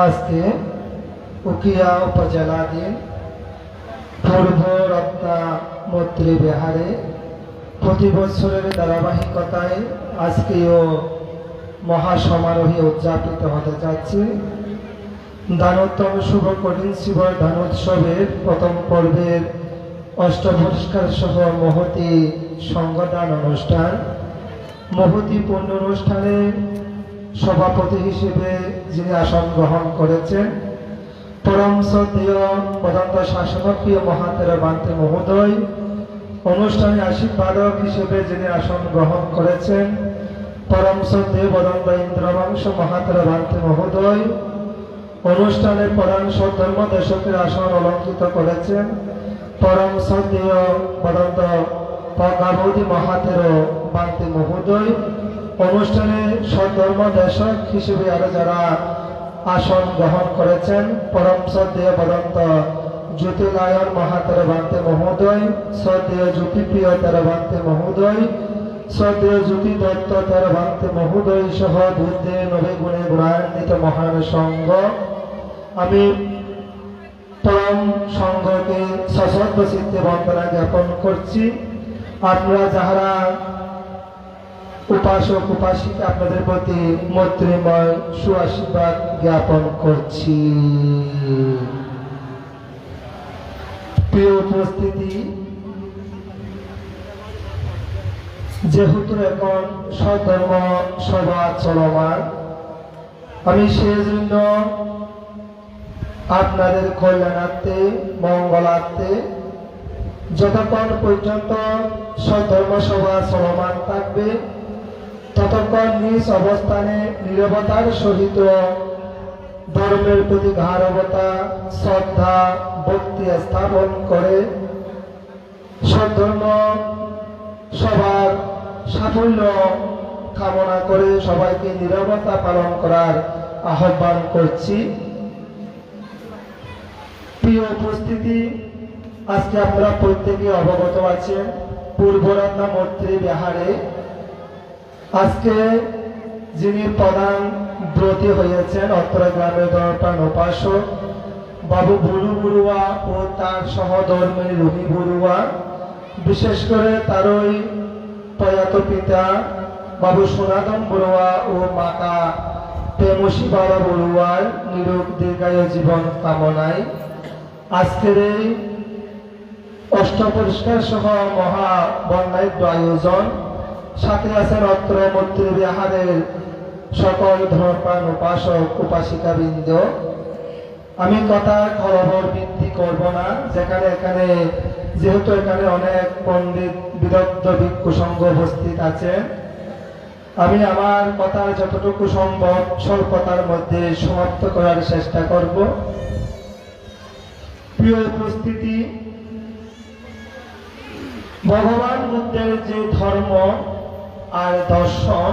আজকে উকিয়া উপজেলাধীন পূর্ব রত্না মৈত্রী বিহারে প্রতি বছরের ধারাবাহিকতায় আজকেও মহাসমারোহে উদযাপিত হতে যাচ্ছে দানোত্তম শুভ কঠিন শিবর ধানোৎসবের প্রথম পর্বের অষ্টপুরস্কার সহ মহতি সংগঠন অনুষ্ঠান মহতি পূর্ণ অনুষ্ঠানে সভাপতি হিসেবে যিনি আসন গ্রহণ করেছেন, পরম শ্রদ্ধেয় পদান্ত শাসনপ্রিয় মহাতের বান্তে মহোদয়, অনুষ্ঠানে আশীর্বাদক হিসেবে যিনি আসন গ্রহণ করেছেন, পরম শ্রদ্ধেয় পদন্ত ইন্দ্রবংশ মহাতের বান্তে মহোদয় অনুষ্ঠানের প্রধান ধর্ম দেশকের আসন অলঙ্কিত করেছেন, পরম শ্রদ্ধেয় পদন্ত প্রজ্ঞাবধি মহাতের বান্তি মহোদয়। অনুষ্ঠানে সধর্ম দেশক হিসেবে আরও যারা আসন গ্রহণ করেছেন, পরম শ্রদ্ধেয় পদন্ত জ্যোতিলায়ন মহাতের বান্তে মহোদয়, শ্রদ্ধেয় জ্যোতিপ্রিয় তের বান্তে মহোদয়, শ্রদ্ধেয় জ্যোতি দত্ত তের বান্তে মহোদয় সহ বুদ্ধে নবী গুণে গুণান্বিত মহান সংঘ আমি পরম সংঘকে সশব্দ চিত্তে বন্দনা জ্ঞাপন করছি। আপনারা যাহারা উপাসক উপাসিকা আপনাদের প্রতি মৈত্রীময় সুআশীর্বাদ জ্ঞাপন করছি। প্রিয় উপস্থিতি, যেহেতু এখন সধর্ম সভা চলমান, আমি সেজন্য আপনাদের কল্যাণার্থে, মঙ্গলার্থে যতক্ষণ পর্যন্ত সধর্ম সভা চলমান থাকবে ততক্ষণ নিজ অবস্থানে নিরবতার সহিত ধর্মের প্রতি গাঢ়বতা, শ্রদ্ধা, ভক্তি স্থাপন করে সধর্ম সবার সাফল্য কামনা করে সবাইকে নিরবতা পালন করার আহ্বান করছি। প্রিয় উপস্থিতি, আজকে আমরা প্রত্যেকে অবগত আছেন, পূর্বরত্না মৈত্রী বিহারে আজকে যিনি প্রধান ব্রতী হয়েছেন অত্র গ্রামের দরপান উপাসক, বাবু বুড়ু বড়ুয়া ও তার সহধর্মী রবি বড়ুয়া, বিশেষ করে তার ওই প্রয়াত পিতা বাবু সনাতন বড়ুয়া ও মাতা প্রেমসী বাবা বড়ুয়ার নিরোগ দীর্ঘায়ু জীবন কামনায় আজকের এই অষ্টপরিষ্কার সহ মহা বন্যাঢ্য আয়োজন সাথে আছেন অত্র মন্ত্রী বিহারের সকল ধর্মান উপাসক উপাসিকা বৃন্দ আমি কথা খরবর বৃদ্ধি করব না। যেখানে এখানে, যেহেতু এখানে অনেক পণ্ডিত, বিদগ্ধ, ভিক্ষু সংঘ উপস্থিত আছে আমি আমার কথার যতটুকু সম্ভব স্বল্পতার মধ্যে সমাপ্ত করার চেষ্টা করব। প্রিয় উপস্থিতি, ভগবান বুদ্ধের যে ধর্ম আর দর্শন।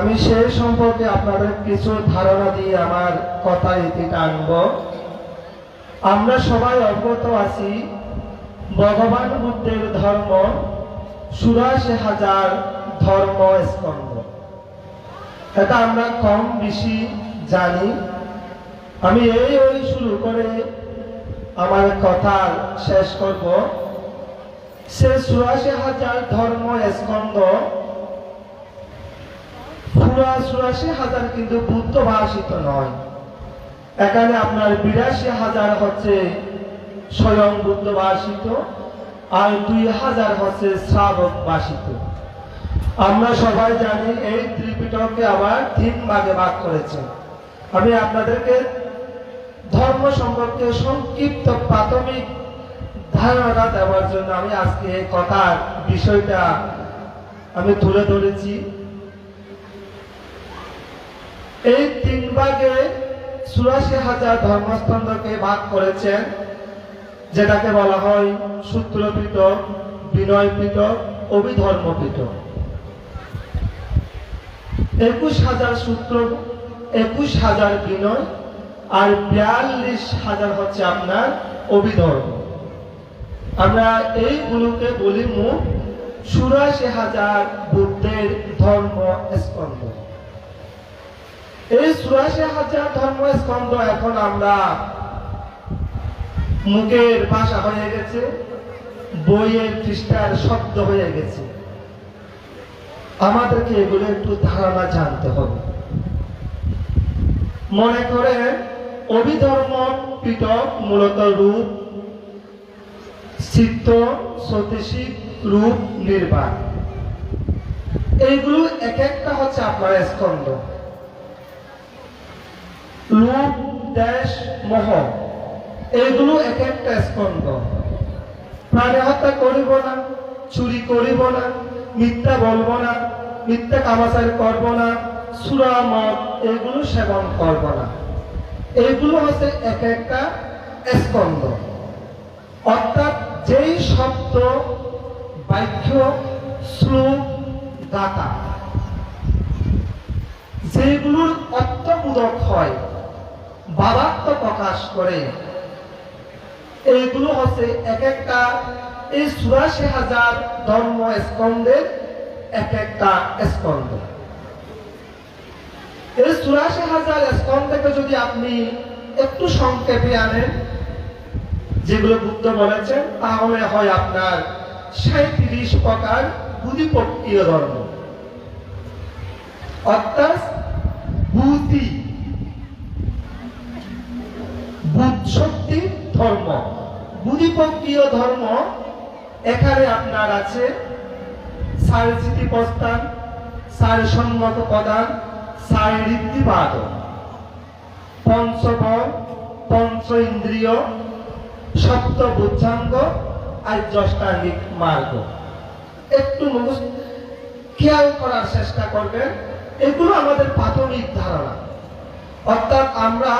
আমি সে সম্পর্কে আপনাদের কিছু ধারণা দিয়ে আমার কথা ইতি টানব আমরা সবাই অবগত আছি। ভগবান বুদ্ধের ধর্ম চুরাশি হাজার ধর্ম স্কন্ধ। এটা আমরা কম বেশি জানি। আমি এই ওই শুরু করে আমার কথা শেষ করব। সে চুরাশি হাজার ধর্ম স্কন্ধ চুরাশি হাজার কিন্তু বুদ্ধ ভাষিত নয়। এখানে আপনার বিরাশি হাজার হচ্ছে স্বয়ং বুদ্ধ ভাষিত আর দুই হাজার হচ্ছে শ্রাবক ভাষিত। আমরা সবাই জানি এই ত্রিপিটককে আবার তিন ভাগে ভাগ করেছে। আমি আপনাদেরকে ধর্ম সম্পর্কে সংক্ষিপ্ত প্রাথমিক ধারণা দেওয়ার জন্য আমি আজকে এই কথার বিষয়টা আমি তুলে ধরেছি। এই তিন ভাগে চুরাশি হাজার ধর্মস্তম্ভকে ভাগ করেছেন, যেটাকে বলা হয় সূত্রপীঠ বিনয় পীঠ অভিধর্ম পীঠ একুশ হাজার সূত্র, একুশ হাজার বিনয়, আর বিয়াল্লিশ হাজার হচ্ছে আপনার অভিধর্ম। আমরা এইগুলোকে বলি মুখ, চুরাশি হাজার বুদ্ধের ধর্ম স্কন্ধ এই চুরাশি হাজার ধর্ম, স্কন্ধ, এখন আমরা মুখের ভাষা হয়ে গেছে, বইয়ের পৃষ্ঠার শব্দ হয়ে গেছে। আমাদেরকে এগুলো একটু ধারণা জানতে হবে। মনে করেন, অভিধর্ম পিটক মূলত রূপ চিত্ত সতীশিক রূপ, নির্বাণ। এইগুলো এক একটা হচ্ছে আপনার স্কন্ধ। রূপ দেশ মোহ এইগুলো এক একটা স্কন্ধ। প্রাণে হত্যা করিব না, চুরি করিব না, মিথ্যা বলব না, মিথ্যা কামাচার করব না, সুরা, মদ, এগুলো সেবন করব না। এইগুলো হচ্ছে এক একটা স্কন্ধ। অর্থাৎ যেই শব্দ, বাক্য, শ্লোক, গাথা, যেগুলোর অর্থবোধক হয় বাবাত্ম প্রকাশ করে। এইগুলো হচ্ছে এক একটা এই চুরাশি হাজার ধর্ম স্কন্ধের এক একটা স্কন্ধ। এই চুরাশি হাজার স্কন্ধকে যদি আপনি একটু সংক্ষেপে আনেন, যেগুলো বুদ্ধ বলেছেন, তাহলে হয় আপনার সাঁত্রিশ প্রকার বুধিপক্ষীয় ধর্ম। অর্থাৎ বুদ্ধি বুধশক্তি ধর্ম। বুধিপক্ষীয় ধর্ম, এখানে আপনার আছে সার স্মৃতি প্রস্থান, সার সম্মত প্রদান, সার ঋদ্ধিবাদ। পঞ্চবল পঞ্চ ইন্দ্রিয়, সপ্ত বুদ্ধাঙ্গ আর দশটাঙ্গিক মার্গ। একটু খেয়াল করার চেষ্টা করবেন। এগুলো আমাদের প্রাথমিক ধারণা। অর্থাৎ আমরা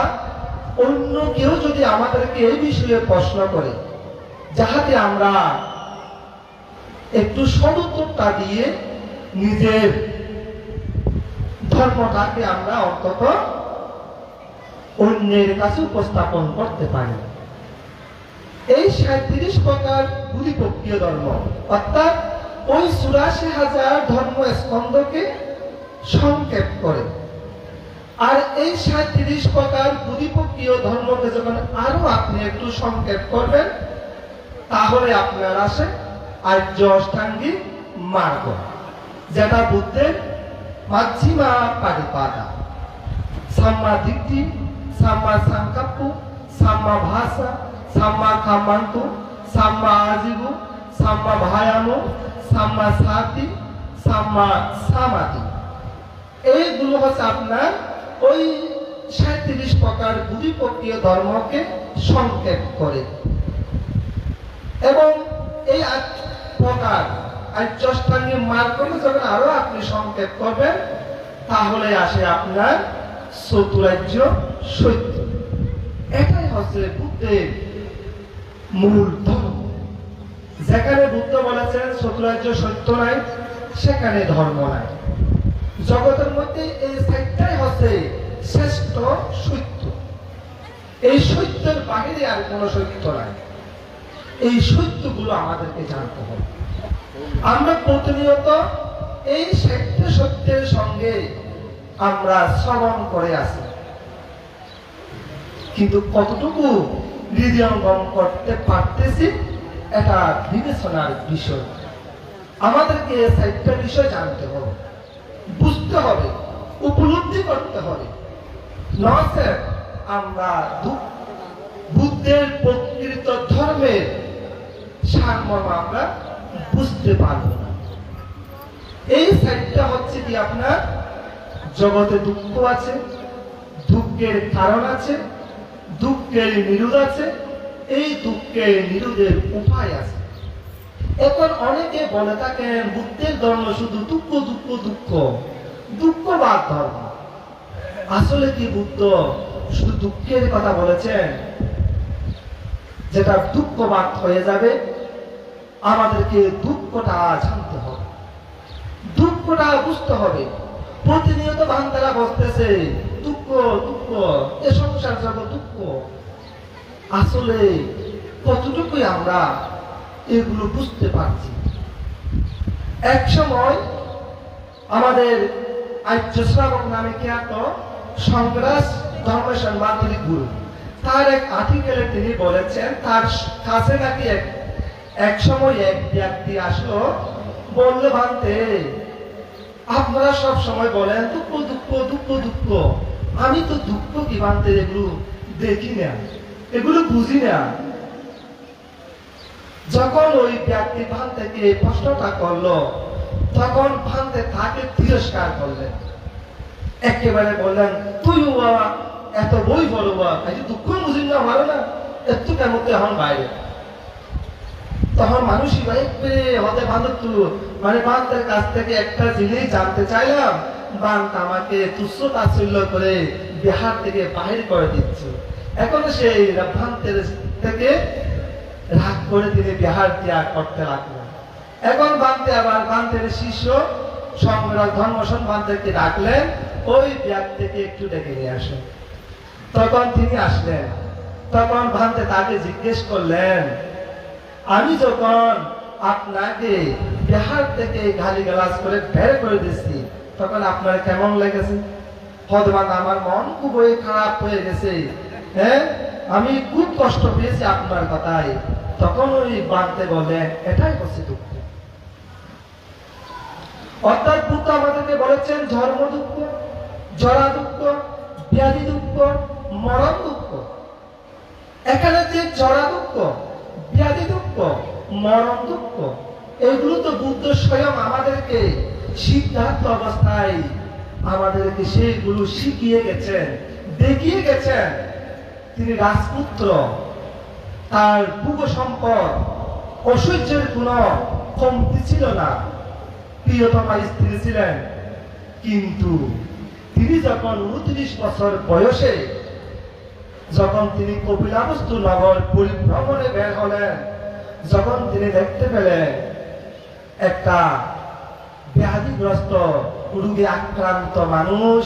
অন্য কেউ যদি আমাদেরকে এই বিষয়ে প্রশ্ন করে, যাহাতে আমরা একটু সদুত্তরটা দিয়ে নিজের ধর্মটাকে আমরা অন্তত অন্যের কাছে উপস্থাপন করতে পারি। এই সাঁত্রিশ প্রকার বুধিপক্ষীয় ধর্ম, অর্থাৎ ওই চুরাশি হাজার ধর্ম স্কন্ধকে সংক্ষেপ করে। আর এই সাঁত্রিশ প্রকার বুধিপক্ষীয় ধর্মকে যখন আরও আপনি একটু সংক্ষেপ করবেন, তাহলে আপনার আসে আর্য অষ্টাঙ্গিক মার্গ, যেটা বুদ্ধের মাঝিমা পারিপাদা। সাম্মা দিক্তি সাম্মা সংকল্প সাম্মা ভাষা সাম্মা কামান্ত, সাম্মা আজীবু, সাম্মা ভায়ানো সাম্মা সাতি, সাম্মা সামাতি। এইগুলো হচ্ছে আপনার ওই সাঁত্রিশ প্রকার বুধিপক্ষীয় ধর্মকে সংক্ষেপ করে। এবং এই প্রকার আর্যষ্টাঙ্গের মার্গকে যখন আরও আপনি সংক্ষেপ করবেন, তাহলে আসে আপনার চতুরাজ্য সত্য। এটাই হচ্ছে বুদ্ধের মূল ধর্ম। যেখানে বুদ্ধ বলেছেন চতুরাজ্য সত্য নাই, সেখানে ধর্ম নাই। জগতের মধ্যে এই সাইটটাই হচ্ছে শ্রেষ্ঠ সত্য। এই সত্যের বাহিরে আর কোনো সত্য নাই। এই সত্যগুলো আমাদেরকে জানতে হবে। আমরা প্রতিনিয়ত এই সত্য সত্যের সঙ্গে আমরা শ্রবণ করে আসি কিন্তু কতটুকু হৃদয়ঙ্গম করতে পারতেছি, এটা বিবেচনার বিষয়। আমাদেরকে এই সাইটটা বিষয় জানতে হবে। বুঝতে হবে, উপলব্ধি করতে হবে। আমরা বুদ্ধের প্রকৃত ধর্মের সারমর্ম আমরা বুঝতে পারব না। এই সাইডটা হচ্ছে কি আপনার, জগতে দুঃখ আছে, দুঃখের কারণ আছে, দুঃখের নিরোধ আছে, এই দুঃখের নিরোধের উপায় আছে। এখন অনেকে বলে থাকেন বুদ্ধের ধর্ম শুধু দুঃখ দুঃখ দুঃখ। দুঃখবাদ ধর্ম। আসলে কি বুদ্ধ শুধু দুঃখের কথা বলেছেন? যেটা দুঃখবাদ হয়ে যাবে, আমাদেরকে দুঃখটা জানতে হবে। দুঃখটা বুঝতে হবে। প্রতিনিয়ত বান্দারা বসতেছে দুঃখ দুঃখ, এ সংসার জগৎ দুঃখ। আসলে কতটুকুই আমরা এগুলো বুঝতে পারছি। এক সময় আমাদের আর্য শ্রাবক নামে খ্যাত সংগ্রাস ধর্মেশন গুরু। তার এক আর্টিকেলে তিনি বলেছেন, তার কাছে নাকি এক এক সময় এক ব্যক্তি আসলো, বলল আপনারা সব সময় বলেন, দুঃখ দুঃখ দুঃখ দুঃখ। আমি তো দুঃখ কি ভান্তে এগুলো দেখি না। এগুলো বুঝি না। যখন ওই ব্যক্তি ভান থেকে এই প্রশ্নটা করল, তখন ভান্তে তাকে তিরস্কার করলেন। একেবারে বললেন, তুই বাবা, এত বই বলো বাবা দুঃখ বুঝিন না, ভালো না, একটু কেমন এখন বাইরে। তখন মানুষই হতে বান্ধব মানে বান্তের কাছ থেকে একটা জিনিস জানতে চাইলাম বান্ত আমাকে তুচ্ছ তাচ্ছিল্য করে বিহার থেকে বাহির করে দিচ্ছে। এখন সেই ভান্তের থেকে রাগ করে তিনি বিহার ত্যাগ করতে লাগলেন এখন বান্তে আবার বান্তের শিষ্য সংগ্রাম ধর্মসন বান্তেরকে ডাকলেন, ওই ব্যাগ থেকে একটু ডেকে নিয়ে আসেন। তখন তিনি আসলেন। তখন ভান্তে তাকে জিজ্ঞেস করলেন, আমি যখন আপনাকে বিহার থেকে গালি গালাজ করে বের করে দিচ্ছি তখন আপনার কেমন লেগেছে? হদমান আমার মন খুবই খারাপ হয়ে গেছে। হ্যাঁ আমি খুব কষ্ট পেয়েছি আপনার কথায়। তখন ওই বাঁধতে বলেন এটাই হচ্ছে দুঃখ। অর্থাৎ বুদ্ধ আমাদেরকে বলেছেন, ধর্ম দুঃখ, জরা দুঃখ, ব্যাধি দুঃখ, মরণ দুঃখ। এখানে যে জরা দুঃখ, ব্যাধি দুঃখ, মরণ দুঃখ, এগুলো তো বুদ্ধ স্বয়ং আমাদেরকে সিদ্ধার্থ অবস্থায় আমাদেরকে সেইগুলো শিখিয়ে গেছেন, দেখিয়ে গেছেন। তিনি রাজপুত্র তার পূর্ব সম্পদ ঐশ্বর্যের কোনো কমতি ছিল না। প্রিয়তমা স্ত্রী ছিলেন। কিন্তু তিনি যখন উনত্রিশ বছর বয়সে যখন তিনি কপিলাবস্তু নগর পরিভ্রমণে বের হলেন, যখন তিনি দেখতে পেলেন একটা ব্যাধিগ্রস্ত রোগে আক্রান্ত মানুষ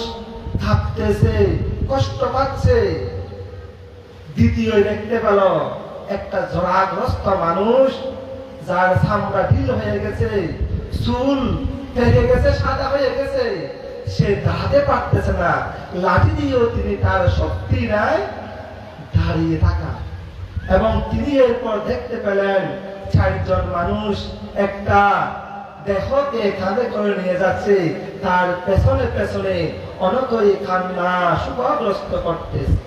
থাকতেছে কষ্ট পাচ্ছে। দ্বিতীয় দেখতে পেল একটা জরাগ্রস্ত মানুষ যার চামড়া ঢিল হয়ে গেছে, চুল পেকে গেছে, সাদা হয়ে গেছে। সে দাঁড়াতে পারতেছে না, লাঠি দিয়েও তিনি তার শক্তি নাই, দাঁড়িয়ে থাকা। এবং তিনি এরপর দেখতে পেলেন, চারজন মানুষ একটা দেহকে কাঁধে করে নিয়ে যাচ্ছে, তার পেছনে পেছনে অনকই কান্না শুভগ্রস্ত করতেছে।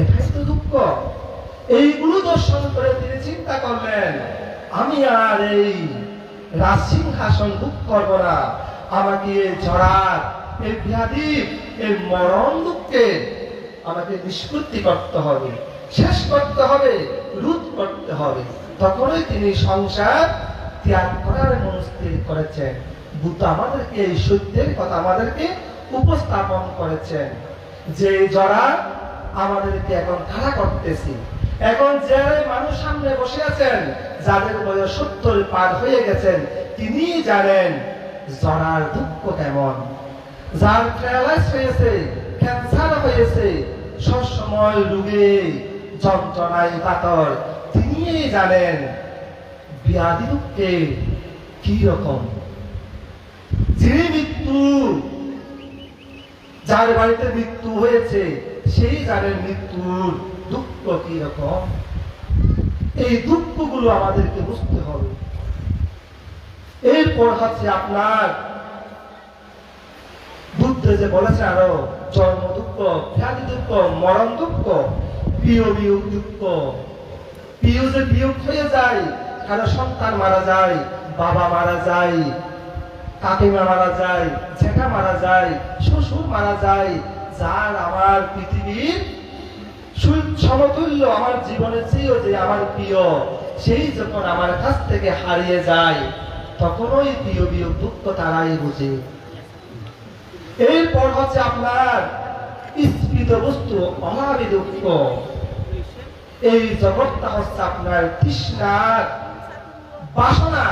এটাই তো দুঃখ। এইগুলো দর্শন করে তিনি চিন্তা করলেন, আমি আর এই রাজসিংহাসন দুঃখ করব না। আমাকে ঝড়ার এই ব্যাধি, এই মরণ দুঃখে আমাকে নিষ্পত্তি করতে হবে, শেষ করতে হবে, রোধ করতে হবে। তখনই তিনি সংসার ত্যাগ করার মনস্থির করেছেন। বুদ্ধ আমাদেরকে, এই সত্যের কথা আমাদেরকে উপস্থাপন করেছেন যে যারা আমাদেরকে এখন খাড়া করতেছি। এখন যে মানুষ সামনে বসে আছেন, যাদের বয়স সত্তর পার হয়ে গেছেন তিনি জানেন জরার দুঃখ কেমন। যার প্যারালাইজ হয়েছে ক্যান্সার হয়েছে, সবসময় রুগে, যন্ত্রণায় কাতর তিনি জানেন ব্যাধি দুঃখে কি রকম। যিনি মৃত্যু, যার বাড়িতে মৃত্যু হয়েছে, সেই জানেন মৃত্যুর দুঃখ কি এই দুঃখগুলো আমাদেরকে বুঝতে হবে। এরপর হচ্ছে আপনার বুদ্ধ যে বলেছে আরও, জন্ম দুঃখ, খ্যাতি দুঃখ, মরণ দুঃখ, প্রিয় বিয়োগ দুঃখ। প্রিয় যে বিয়োগ হয়ে যায়, কারও সন্তান মারা যায়, বাবা মারা যায়, কাকিমা মারা যায়, জেঠা মারা যায়, শ্বশুর মারা যায়, যার আমার পৃথিবীর সমতুল্য আমার জীবনে চেয়েও যে আমার প্রিয়, সেই যখন আমার কাছ থেকে হারিয়ে যায় তখন ওই প্রিয় বিয়োগ দুঃখ তারাই বুঝে। এরপর হচ্ছে আপনার স্ফীত বস্তু, অভাবী দুঃখ। এই জগৎটা হচ্ছে আপনার তৃষ্ণার বাসনা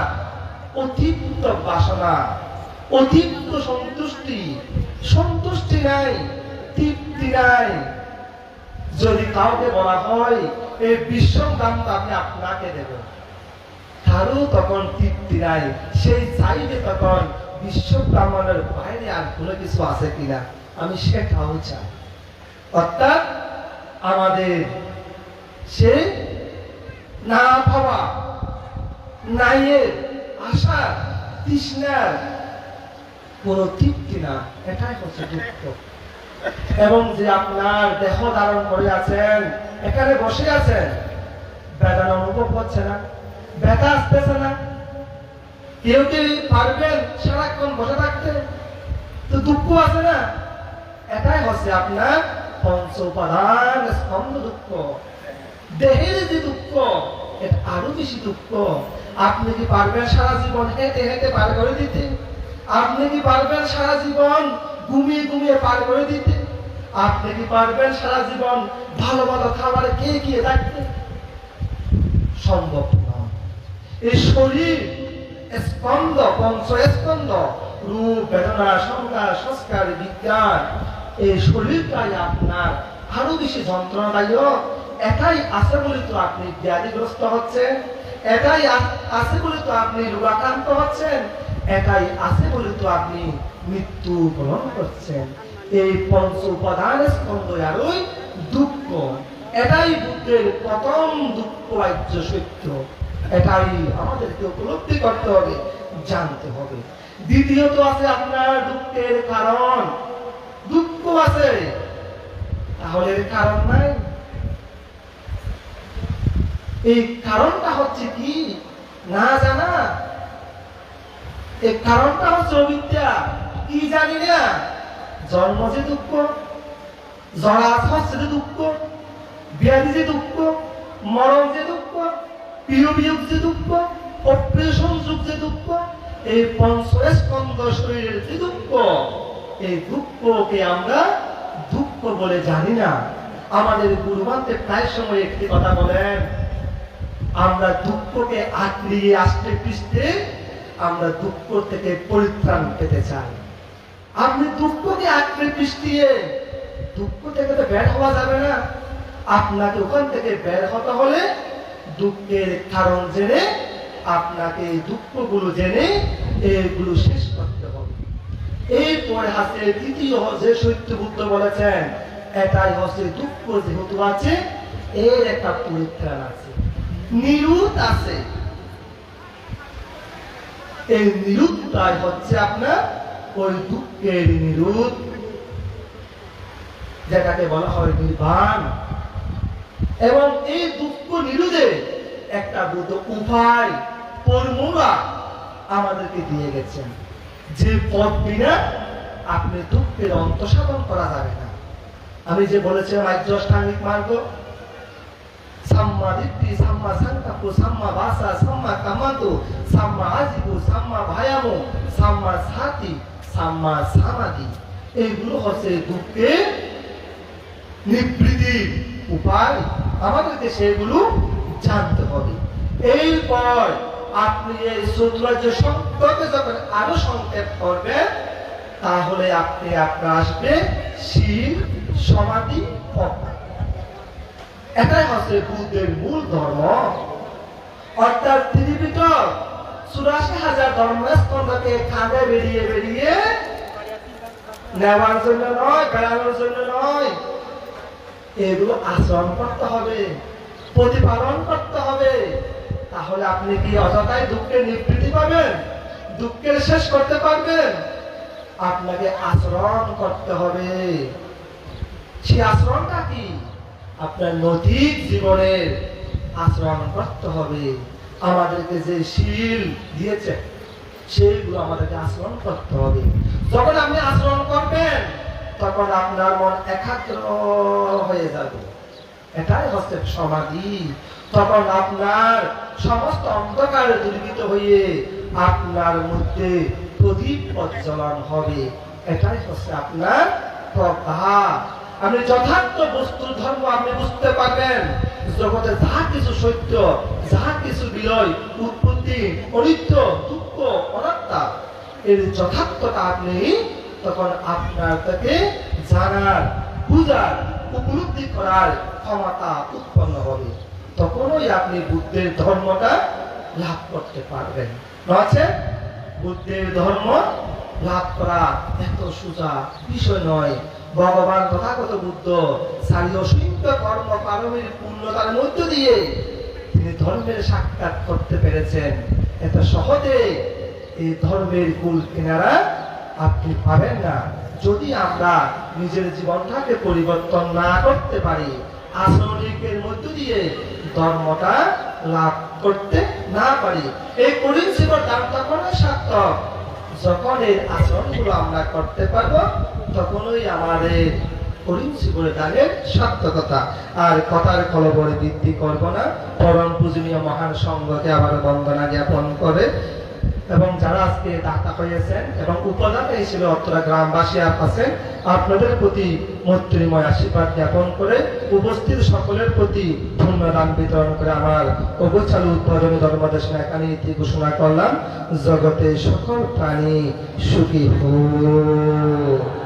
অতিরিক্ত বাসনা অতিরিক্ত সন্তুষ্টি। সন্তুষ্টি নাই, তৃপ্তি নাই। যদি কাউকে বলা হয় এই বিশ্ব দামটা আমি আপনাকে দেব। তারও তখন তৃপ্তি নাই। সেই চাইবে তখন বিশ্ব বাইরে আর কোনো কিছু আছে কিনা আমি সেটাও চাই। অর্থাৎ আমাদের সে না পাওয়া নাইয়ের আশা, তৃষ্ণার কোনো তৃপ্তি না, এটাই হচ্ছে দুঃখ। এবং যে আপনার দেহ ধারণ করে আছেন, এখানে বসে আছেন, বেদনা অনুভব হচ্ছে না, ব্যথা আসতেছে না। কেউ কি পারবেন সারাক্ষণ বসে থাকতে? তো দুঃখ আছে না? এটাই হচ্ছে আপনার পঞ্চ উপাদান স্তম্ভ দুঃখ। দেহের যে দুঃখ এটা আরও বেশি দুঃখ। আপনি কি পারবেন সারা জীবন হেঁটে হেঁটে পার করে দিতে? আপনি কি পারবেন সারা জীবন ঘুমিয়ে ঘুমিয়ে পার করে দিতে। আপনি কি পারবেন সারা জীবন ভালো ভালো খাবার খেয়ে খেয়ে থাকতে? সম্ভব নয় এই শরীর স্পন্দ পঞ্চ স্পন্দ রূপ, বেদনা সংজ্ঞা সংস্কার, বিজ্ঞান এই শরীরটাই আপনার আরও বেশি যন্ত্রণাদায়ক। একাই আছে বলে তো আপনি ব্যাধিগ্রস্ত হচ্ছেন। একাই আছে বলে তো আপনি রোগাক্রান্ত হচ্ছেন। একাই আছে বলে তো আপনি মৃত্যু বরণ করছেন। এই পঞ্চ উপাদান স্কন্ধ আরই দুঃখ, এটাই বুদ্ধের প্রথম দুঃখ বাহ্য সত্য এটাই আমাদেরকে উপলব্ধি করতে হবে, জানতে হবে। দ্বিতীয়ত আছে আপনার দুঃখের কারণ। দুঃখ আছে, তাহলে কারণ নাই। এই কারণটা হচ্ছে কি? না জানা। এই কারণটা হচ্ছে অবিদ্যা। কি জানি না? জন্ম যে দুঃখ জড়া হচ্ছে যে দুঃখ, ব্যাধি যে দুঃখ, মরণ যে দুঃখ প্রিয় বিয়োগ যে দুঃখ অপ্রিয় সংযোগ যে দুঃখ, এই পঞ্চস্কন্দ শরীরের যে দুঃখ, এই দুঃখকে আমরা দুঃখ বলে জানি না। আমাদের গুরুমান্তে প্রায় সময় একটি কথা বলেন, আমরা দুঃখকে আঁকড়িয়ে আসতে পিছতে আমরা দুঃখ থেকে পরিত্রাণ পেতে চাই। আপনি দুঃখকে আঁকড়ে পিছিয়ে দুঃখ থেকে তো বের হওয়া যাবে না। আপনাকে ওখান থেকে বের হতে হলে দুঃখের কারণ জেনে, আপনাকে এই দুঃখগুলো জেনে এগুলো শেষ করতে হবে। এরপরে হাসে তৃতীয় যে সত্য বুদ্ধ বলেছেন, এটাই হচ্ছে দুঃখ যেহেতু আছে, এর একটা পরিত্রাণ আছে। নিরুত আছে। এই নিরুতটাই হচ্ছে আপনার ওই দুঃখের নিরুত যেটাকে বলা হয় নির্বাণ। এবং এই দুঃখ নিরুদে একটা বুদ্ধ উপায় ফর্মুলা আমাদেরকে দিয়ে গেছেন। যে পথ বিনা আপনি দুঃখের অন্ত সাধন করা যাবে না। আমি যে বলেছিলাম আর্য অষ্টাঙ্গিক মার্গ, সাম্মা দিব্যি, সাম্মা সংকাপু সাম্মা ভাষা সাম্মা কামাতো সাম্মা আজিবু, সাম্মা ভায়ামো, সাম্মা সাতি সাম্মা সামাদি। এইগুলো হচ্ছে দুঃখের নিবৃত্তির উপায়। আমাদেরকে সেগুলো জানতে হবে। এরপর আপনি এই সৌন্দর্য সম্পর্কে যখন আরও সংক্ষেপ করবেন, তাহলে আপনি আপনার আসবে শিল সমাধি এটাই হচ্ছে বুদ্ধের মূল ধর্ম। অর্থাৎ ত্রিপিটক চুরাশি হাজার ধর্মস্কন্ধকে কাঁধে বেরিয়ে বেরিয়ে নেওয়ার জন্য নয়, বেড়ানোর জন্য নয়। এগুলো আচরণ করতে হবে, প্রতিপালন করতে হবে। তাহলে আপনি কি অযথাই দুঃখের নিবৃত্তি পাবেন? দুঃখের শেষ করতে পারবেন? আপনাকে আচরণ করতে হবে। সেই আচরণটা কি? আপনার নৈতিক জীবনের আচরণ করতে হবে। আমাদেরকে যে শীল দিয়েছে, সেইগুলো আমাদেরকে আচরণ করতে হবে। যখন আপনি আচরণ করবেন, তখন আপনার মন একাগ্র হয়ে যাবে। এটাই হচ্ছে সমাধি। তখন আপনার সমস্ত অন্ধকার দূরীভূত হয়ে আপনার মধ্যে প্রদীপ প্রজ্বলন হবে। এটাই হচ্ছে আপনার প্রভা আপনি যথার্থ বস্তুর ধর্ম আপনি বুঝতে পারবেন। জগতে যাহা কিছু সত্য যাহা কিছু বিলয় উৎপত্তি, অনিত্য, দুঃখ, অনাত্মা, এর যথার্থতা আপনি তখন আপনার থেকে জানার, বুঝার, উপলব্ধি করার ক্ষমতা উৎপন্ন হবে। তখনই আপনি বুদ্ধের ধর্মটা লাভ করতে পারবেন। নচে বুদ্ধের ধর্ম লাভ করা এত সোজা বিষয় নয়। ভগবান তথাগত বুদ্ধ কর্ম পারমের পূর্ণতার মধ্য দিয়ে তিনি ধর্মের সাক্ষাৎ করতে পেরেছেন। এত সহজে এই ধর্মের কুল কিনারা আপনি পাবেন না। যদি আমরা নিজের জীবনটাকে পরিবর্তন না করতে পারি আচরণের মধ্য দিয়ে ধর্মটা লাভ করতে না পারি। এই করিম জীবন দাম তখনই সার্থক। যখন এই আচরণগুলো আমরা করতে পারব, তখনই আমাদের করিম জীবনের দানের সার্থকতা। আর কথার কলবরে বৃদ্ধি করব না, পরম পূজনীয় মহান সংঘকে আবার বন্দনা জ্ঞাপন করে এবং যারা আজকে দাতা হয়েছেন এবং উপদাতা হিসেবে অত্রা গ্রামবাসী আছেন, আপনাদের প্রতি মৈত্রীময় আশীর্বাদ জ্ঞাপন করে উপস্থিত সকলের প্রতি ধন্যদান বিতরণ করে আমার অগোচালু উৎপাদনী ধর্মদেশ একানি ইতি ঘোষণা করলাম, জগতে সকল প্রাণী সুখী হোক।